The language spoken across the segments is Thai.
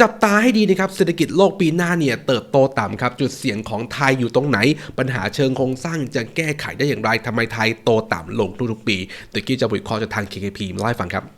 จับตาให้ดีนะครับเศรษฐกิจโลกปีหน้าเนี่ยเติบโตต่ำครับจุดเสี่ยงของไทยอยู่ตรงไหน ปัญหาเชิงโครงสร้างจะแก้ไขได้อย่างไรทำไมไทยโตต่ำลงทุกๆปีตะกี้จะวิเคราะห์จากทาง KKP มาเล่าให้ฟังครับ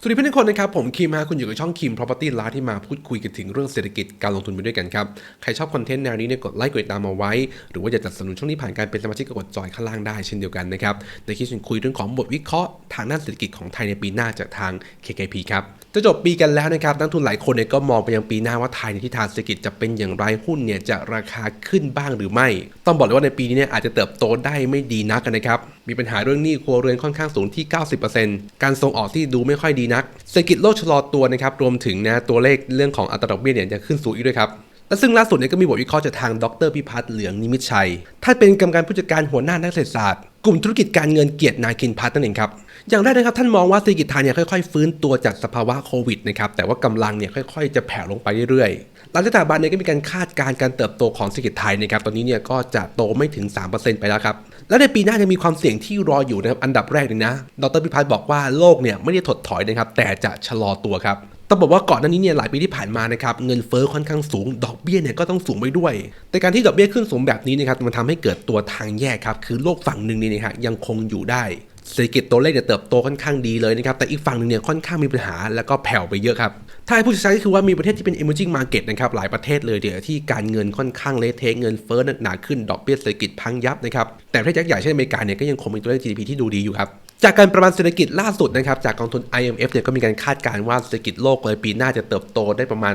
สวัสดีเพื่อนทุกคนนะครับ ผมคิมฮะคุณอยู่กับช่องคิม Property ลาที่มาพูดคุยกันถึงเรื่องเศรษฐกิจการลงทุนไปด้วยกันครับ ใครชอบคอนเทนต์แนวนี้เนี่ยกดไลค์กดติดตามมาไว้ หรือว่าอยากจะสนับสนุนช่องนี้ผ่านการเป็นสมาชิกก็กดจอยข้างล่างได้เช่นเดียวกันนะครับในคลิปฉันคุยเรื่องของบทวิเคราะห์ทางด้านเศรษฐกิจของไทยในปีหน้าจากทาง KKP ครับจะจบปีกันแล้วนะครับนักทุนหลายคนเนี่ยก็มองไปยังปีหน้าว่าไทยในทิศทางเศรษฐกิจจะเป็นอย่างไรหุ้นเนี่ยจะราคาขึ้นบ้างหรือไม่ ต้องบอกเลยว่าในปีนี้เนี่ยอาจจะเติบโตได้ไม่ดีนักกันนะครับ มีปัญหาเรื่องหนี้ครัวเรือนค่อนข้างสูงที่ 90%การส่งออกที่ดูไม่ค่อยดีนัก เศรษฐกิจโลกชะลอตัวนะครับ รวมถึงนะตัวเลขเรื่องของอัตราดอกเบี้ยเนี่ยจะขึ้นสูงอีกด้วยครับและซึ่งล่าสุดเนี่ยก็มีบทวิเคราะห์จากทางดรพิพัฒน์เหลืองนิมิตชัย ท่านเป็นกรรมการผู้จัดการหัวหน้านักเศรษฐศาสตร์ กลุ่มธุรกิจการเงินเกียรตินาคินพัฒน์นั่นเองครับ อย่างแรกนะครับท่านมองว่าเศรษฐกิจไทยเนี่ยค่อยๆ ฟื้นตัวจากสภาวะโควิดนะครับแต่ว่ากำลังเนี่ยค่อยๆ จะแผ่ลงไปเรื่อยๆหลังจากสถาบันเนี่ยก็มีการคาดการณ์การเติบโตของเศรษฐกิจไทยนะครับตอนนี้เนี่ยก็จะโตไม่ถึง 3%ไปแล้วครับและในปีหน้าจะมีความเสี่ยงที่รออยู่นะครับอันดับแรกเลยนะ ดรพิพัฒน์บอกว่าโลกเนี่ยไม่ได้ถดถอยนะครับแต่จะชะลอตัวครับต้องบอกว่าก่อนหน้านี้เนี่ยหลายปีที่ผ่านมานะครับเงินเฟ้อค่อนข้างสูง ดอกเบี้ยเนี่ยก็ต้องสูงไปด้วย แต่การที่ดอกเบี้ยขึ้นสูงแบบนี้นะครับมันทำให้เกิดตัวทางแยกครับคือโลกฝั่งหนึ่งนี่นะฮะยังคงอยู่ได้ เศรษฐกิจตัวเลขเนี่ยเติบโตค่อนข้างดีเลยนะครับ แต่อีกฝั่งหนึ่งเนี่ยค่อนข้างมีปัญหาแล้วก็แผ่วไปเยอะครับ ถ้าให้ผู้ใช้ก็คือว่ามีประเทศที่เป็น emerging market นะครับ หลายประเทศเลยเดี๋ยวที่การเงินค่อนข้างเละเทะเงินเฟ้อหนาขึ้น ดอกเบี้ยเศรษฐกิจพังยับนะครับ แต่ประเทศยักษ์ใหญ่เช่นอเมริกาเนี่ยก็ยังคงมีตัวเลข GDP ที่ดูดีอยู่ครับจากการประมาณเศรษฐกิจล่าสุดนะครับจากกองทุน IMF เนี่ยก็มีการคาดการณ์ว่าเศรษฐกิจโลกเลยปีหน้าจะเติบโตได้ประมาณ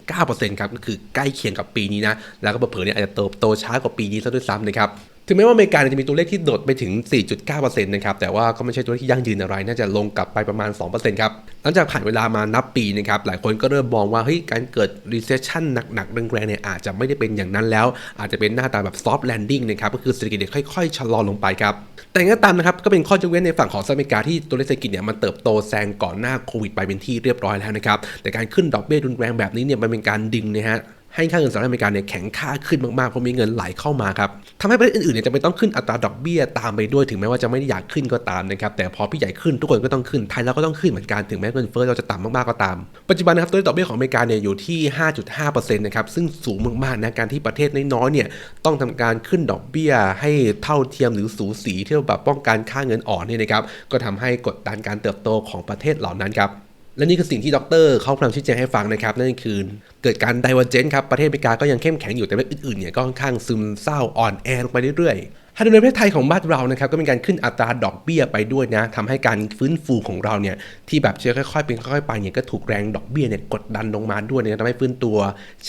2.9%ครับก็คือใกล้เคียงกับปีนี้นะแล้วก็เผลอเนี่ยอาจจะเติบโตช้ากว่าปีนี้ซะด้วยซ้ำนะครับ ถึงแม้ว่าอเมริกาจะมีตัวเลขที่โดดไปถึง 4.9%นะครับ แต่ว่าก็ไม่ใช่ตัวเลขที่ยั่งยืนอะไร น่าจะลงกลับไปประมาณ 2%ครับ หลังจากผ่านเวลามานับปีนะครับ หลายคนก็เริ่มมองว่าเฮ้ยการเกิด recession หนักๆแรงๆเนี่ยอาจจะไม่ได้เป็นอย่างนั้นแล้ว อาจจะเป็นหน้าตาแบบ soft landing นะครับ ก็คือเศรษฐกิจค่อยๆ ชะลอลงไปครับ แต่ยังไงก็ตามนะครับ ก็เป็นข้อยกเว้นในฝั่งของสหรัฐอเมริกาที่ตัวเลขเศรษฐกิจเนี่ยมันเติบโตแซงก่อนหน้าโควิดไปเป็นที่เรียบร้อยแล้วนะครับ แต่การขึ้นดอกเบี้ยรุนแรงแบบนี้เนี่ยมันเป็นการดึงนะฮะ ให้ค่าเงินสหรัฐอเมริกาเนี่ยแข็งค่าขึ้นมากๆ เพราะมีเงินไหลเข้ามาครับทำให้ประเทศอื่นๆเนี่ยจะไม่ต้องขึ้นอัตราดอกเบี้ยตามไปด้วยถึงแม้ว่าจะไม่ได้อยากขึ้นก็ตามนะครับแต่พอพี่ใหญ่ขึ้นทุกคนก็ต้องขึ้นไทยเราก็ต้องขึ้นเหมือนกันถึงแม้เงินเฟ้อเราจะต่ำมากๆก็ตาม ปัจจุบันนะครับตัวเลขดอกเบี้ยของอเมริกาเนี่ยอยู่ที่ 5.5%นะครับซึ่งสูงมากๆนะการที่ประเทศน้อยๆเนี่ยต้องทำการขึ้นดอกเบี้ยให้เท่าเทียมหรือสูสีเที่แบบป้องกันค่าเงินอ่อนเนี่ยนะครับก็ทำให้กดดันการเติบโตของประเทศเหล่านั้นครับ และนี่คือสิ่งที่ดรเขาพยายามชี้แจงให้ฟังนะครับ นั่นคือเกิดการไดเวอร์เจนครับ ประเทศอเมริกาก็ยังเข้มแข็งอยู่แต่ประเทศอื่นๆเนี่ยก็ค่อนข้างซึมเศร้าอ่อนแอลงไปเรื่อยๆถ้าดูในประเทศไทยของบ้านเรานะครับก็มีการขึ้นอัตราดอกเบี้ยไปด้วยนะทำให้การฟื้นฟูของเราเนี่ยที่แบบจะค่อยๆเป็นค่อยๆไปเนี่ยก็ถูกแรงดอกเบี้ยเนี่ยกดดันลงมาด้วยเนี่ยทำให้ฟื้นตัว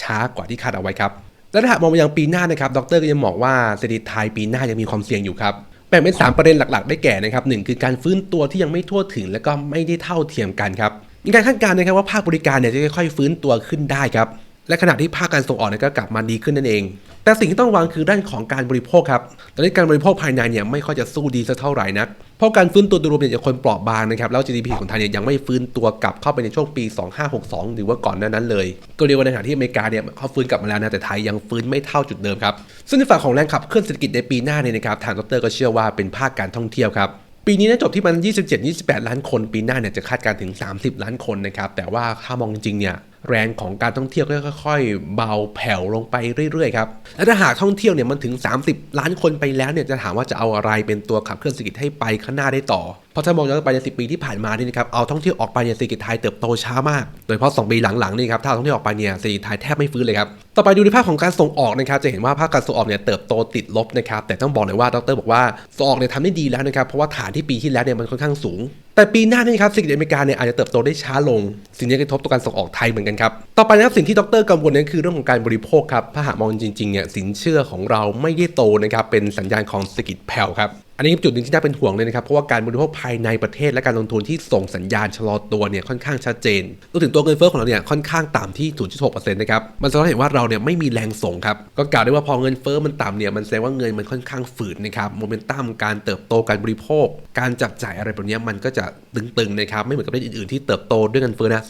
ช้ากว่าที่คาดเอาไว้ครับและถ้าหากมองไปยังปีหน้านะครับดรก็ยังบอกว่าเศรษฐกิจไทยปีหน้ายังมีความเสี่ยงอยู่ครับแบ่งเป็น3ประเด็นหลักๆ ได้แก่นะครับหคือการฟื้นตัวที่ยังไม่ทั่วถึง และก็ไม่ได้เท่าเทียมกันครับ มีการคาดการณ์นะครับว่าภาคบริการเนี่ยจะค่อยๆฟื้นตัวขึ้นได้ครับ และขณะที่ภาคการส่งออกเนี่ยก็กลับมาดีขึ้นนั่นเอง แต่สิ่งที่ต้องระวังคือด้านของการบริโภคครับ ตอนนี้การบริโภคภายในเนี่ยไม่ค่อยจะสู้ดีสักเท่าไหร่นัก เพราะการฟื้นตัวโดยรวมเนี่ยจะคนเปราะบางนะครับ แล้ว GDP ของไทยเนี่ยยังไม่ฟื้นตัวกลับเข้าไปในช่วงปี 2562 หรือว่าก่อนหน้านั้นเลย ก็เรียกว่าในขณะที่อเมริกาเนี่ยเขาฟื้นกลับมาแล้วนะ แต่ไทยยังฟื้นไม่เท่าจุดเดิมครับ ซึ่งในฝั่งของแรงขับเคลื่อนเศรษฐกิจในปีหน้าเนี่ยนะครับ ทางดรก็เชื่อว่าเป็นภาคการท่องเที่ยวครับ ปีนี้นะจบที่มัน 27-28 ล้านคน ปีหน้าเนี่ยจะคาดการถึง 30 ล้านคนนะครับ แต่ว่าถ้ามองจริงเนี่ยแรงของการท่องเที่ยวก็ค่อยๆ เบาแผ่วลงไปเรื่อยๆครับ และถ้าหากท่องเที่ยวเนี่ยมันถึง 30 ล้านคนไปแล้วเนี่ยจะถามว่าจะเอาอะไรเป็นตัวขับเคลื่อนเศรษฐกิจให้ไปข้างหน้าได้ต่อ เพราะถ้ามองย้อนไปใน10ปีที่ผ่านมานี่นะครับ เอาท่องเที่ยวออกไปเนี่ยเศรษฐกิจไทยเติบโตช้ามาก โดยเฉพาะ2ปีหลังๆนี่ครับ ถ้าเอาท่องเที่ยวออกไปเนี่ยเศรษฐกิจไทยแทบไม่ฟื้นเลยครับ ต่อไปดูในภาคของการส่งออกนะครับ จะเห็นว่าภาคการส่งออกเนี่ยเติบโตติดลบนะครับ แต่ต้องบอกเลยว่าดรบอกว่าส่งออกเนี่ยทำได้ดีแล้วนะครับ เพราะว่าฐานที่ปีที่แล้วเนี่ยมันค่อนข้างสูง แต่ปีหน้านี่ครับเศรษฐกิจอเมริกาเนี่ยอาจจะเติบโตได้ช้าลง สิ่งนี้กระทบต่อการส่งออกไทยเหมือนกันครับ ต่อไปนะครับสิ่งที่ดรกังวลนั่นคือเรื่องของการบริโภคครับ ถ้าหากมองจริงๆเนี่ยสินเชื่อของเราไม่ได้โตนะครับ เป็นสัญญาณของเศรษฐกิจแผ่วครับ อันนี้เป็นจุดหนึ่งที่น่าเป็นห่วงเลยนะครับเพราะว่าการบริโภคภายในประเทศและการลงทุนที่ส่งสัญญาณชะลอตัวเนี่ยค่อนข้างชัดเจนรวมถึงตัวเงินเฟ้อของเราเนี่ยค่อนข้างต่ำที่ 0.6%นะครับมันสะท้อนเห็นว่าเราเนี่ยไม่มีแรงส่งครับก็กล่าวได้ว่าพอเงินเฟ้อมันต่ำเนี่ยมันแสดงว่าเงินมันค่อนข้างฝืดนะครับโมเมนตัมการเติบโตการบริโภค การจับจ่ายอะไรแบบนี้มันก็จะตึงๆนะครับไม่เหมือนกับประเทศอื่นๆที่เติบโตด้วยเงินเฟ้อนะ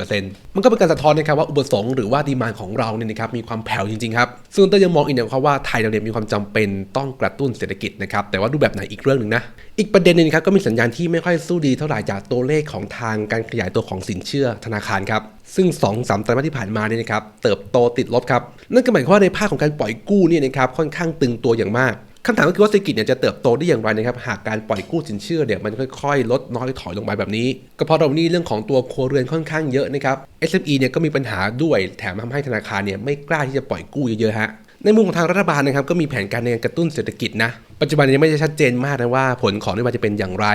3.4%มันก็เป็นการสะท้อนนะครับว่าอุปสงค์หรือว่าดีมานของเราเนี่ยนะครับมีความแผ่วจริงๆครับซึ่งเต้ยยังมองอีกนะครับว่าไทยเราเนี่ยมีความจำเป็นต้องกระตุ้นเศรษฐกิจนะครับแต่ว่ารูปแบบไหนอีกเรื่องหนึ่งนะ อีกประเด็นหนึงครับก็มีสัญญาณที่ไม่ค่อยสู้ดีเท่าไหร่จากตัวเลขของทางการขยายตัวของสินเชื่อธนาคารครับซึ่ง 2 3 ไตรมาสที่ผ่านมาเนี่ยนะครับเติบโตติดลบครับนั่นก็หมายความว่าในภาคของการปล่อยกู้เนี่ยนะครับค่อนข้างตึงตัวอย่างมากคำถามก็คือว่าเศรษฐกิจเนี่ยจะเติบโตได้อย่างไรนะครับหากการปล่อยกู้สินเชื่อเนี่ยมันค่อยๆ ลดน้อยถอยลงไปแบบนี้ ก็เพราะเรานี่เรื่องของตัวครัวเรือนค่อนข้างเยอะนะครับ SME เนี่ยก็มีปัญหาด้วยแถมทำให้ธนาคารเนี่ยไม่กล้าที่จะปล่อยกู้เยอะๆฮะ ในมุมของทางรัฐบาลนะครับก็มีแผนการในการกระตุ้นเศรษฐกิจนะ ปัจจุบันยังไม่ได้ชัดเจนมากนะว่าผลของนโยบายจะเป็นอย่างไร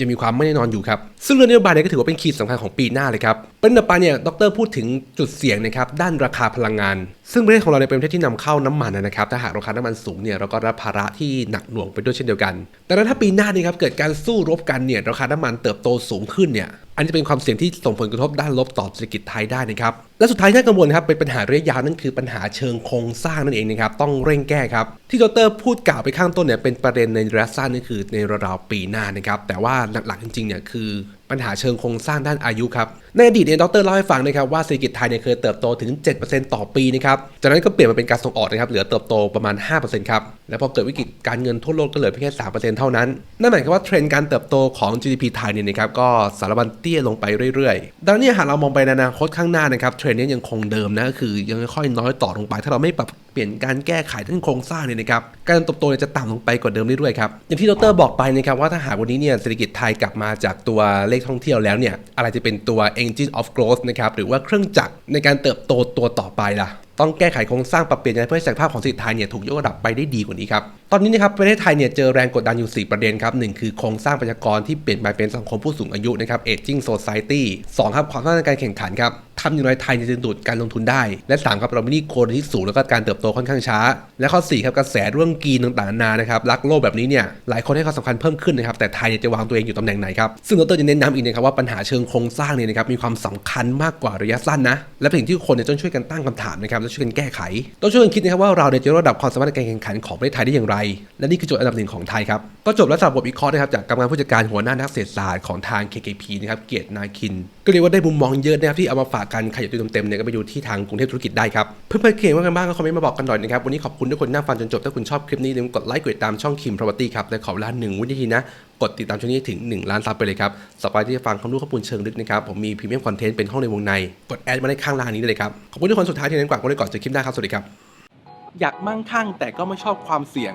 ยังมีความไม่แน่นอนอยู่ครับ ซึ่งเรื่องนโยบายเนี่ยก็ถือว่าเป็นขีดสำคัญของปีหน้าเลยครับเป็นต่อไปเนี่ยดรพูดถึงจุดเสี่ยงนะครับด้านราคาพลังงาน ซึ่งประเทศของเราเนี่ยเป็นประเทศที่นำเข้าน้ำมันนะครับถ้าหากราคาน้ำมันสูงเนี่ยเราก็รับภาระที่หนักหน่วงไปด้วยเช่นเดียวกัน แต่ถ้าปีหน้านี่ครับเกิดการสู้รบกันเนี่ยราคาน้ำมันเติบโตสูงขึ้นเนี่ย อันนี้จะเป็นความเสี่ยงที่ส่งผลกระทบด้านลบต่อเศรษฐกิจไทยได้นะครับ และสุดท้ายที่น่ากังวลครับเป็นปัญหาระยะยาวนั่นคือปัญหาเชิงโครงสร้างนั่นเองนะครับต้องเร่งแก้ครับ ที่ดรพูดกล่าวไปข้างต้นเนี่ยเป็นประเด็นในระยะสั้นนั่นคือในราวๆปีหน้านะครับแต่ว่าหลักๆจริงๆเนี่ยคือปัญหาเชิงโครงสร้างด้านอายุครับในอดีตเนี่ยดรเล่าให้ฟังนะครับว่าเศรษฐกิจไทยเนี่ยเคยเติบโตถึง 7%ต่อปีนะครับจากนั้นก็เปลี่ยนมาเป็นการส่งออกนะครับเหลือเติบโตประมาณ 5%ครับแล้วพอเกิดวิกฤตการเงินทั่วโลกก็เหลือเพียงแค่ 3%เท่านั้นนั่นหมายความว่าเทรนด์การเติบโตของ GDP ไทยเนี่ยนะครับก็สารบัญเตี้ยลงไปเรื่อยๆดังนั้นเนี่ยหากเรามองไปในอนาคตข้างหน้านะครับเทรนด์นี้ยังคงเดิมนะคือยังค่อยน้อยต่อลงไป ถ้าเราไม่ปรับเปลี่ยนการแก้ไขทั้งโครงสร้างเนี่ยนะครับการเติบโตจะต่ำลงไปกว่าเดิมเรื่อยๆครับอย่างที่ดรบอกไปนะครับว่าถ้าหากวันนี้เนี่ยเศรษฐกิจไทยกลับมาจากตัวเลขท่องเที่ยวแล้วเนี่ยอะไรจะเป็นตัว engine of growth นะครับหรือว่าเครื่องจักรในการเติบโตตัวต่อไปล่ะ ต้องแก้ไขโครงสร้างปรับเปลี่ยนเพื่อให้ศักยภาพของเศรษฐกิจไทยเนี่ยถูกยกระดับไปได้ดีกว่านี้ครับ ตอนนี้นะครับประเทศไทยเนี่ยเจอแรงกดดันอยู่ 4 ประเด็นครับหนึ่งคือโครงสร้างประชากรที่เปลี่ยนไปเป็นสังคมผู้สูงอายุนะครับ aging society สองครับความต้องการในการแข่งขันครับทำอย่างไรไทยจะดึงดูดการลงทุนได้ และ 3 ครับเราไม่หนี่โคดที่สูงแล้วก็การเติบโตค่อนข้างช้า และข้อ 4 ครับกระแสเรื่องกีนต่างๆนานานะครับรักโลกแบบนี้เนี่ยหลายคนให้ความสำคัญเพิ่มขึ้นนะครับแต่ไทยจะวางตัวเองอยู่ตำแหน่งไหนครับซึ่งดรจะเน้นย้ำอีกนะครับว่าปัญหาเชิงโครงสร้างเนี่ยนะครับมีความสำคัญมากกว่าระยะสั้นนะและเป็นสิ่งที่คนเนี่ยต้องช่วยกันตั้งคำถามนะครับและช่วยกันแก้ไข ต้องช่วยกันคิดนะครับว่าเราเนี่ยจะระดับความสามารถในการแข่งขันของประเทศไทยได้อย่างไร และนี่คือโจทย์อันดับหนึ่งของไทยครับ ก็จบแล้วสำหรับบทวิเคราะห์นะครับจากกรรมการผู้จัดการหัวหน้านักเศรษฐศาสตร์ของทาง KKP นะครับเกียรตินาคิน ก็เรียกว่าได้มุมมองเยอะนะครับที่เอามาฝากกันใครอยากดูเต็มๆเนี่ยก็ไปดูที่ทางกรุงเทพธุรกิจได้ครับเพื่อนๆเก่งว่ากันบ้างก็คอมเมนต์มาบอกกันหน่อยนะครับวันนี้ขอบคุณทุกคนนั่งฟังจนจบถ้าคุณชอบคลิปนี้อย่าลืมกดไลค์กดติดตามช่องคิมพร o ตี้ครับและขอเวลาหนึ่งวินาทีนะกดติดตามช่องนี้ถึง 1 ล้านซับไปเลยครับสปายที่จะฟังความรู้ข้อมูลเชิงลึกนะครับผมมีพรีเมียมคอนเทนต์เป็นห้องในวงใน กดแอดมาได้ข้างล่างนี้ได้เลยครับขอบคุณทุกคนสุดท้ายที่นั้นกว่าก็เลยก่อนจอคลิปหน้าครับสวัสดีครับอยากมั่งคั่งแต่ก็ไม่ชอบความเสี่ยง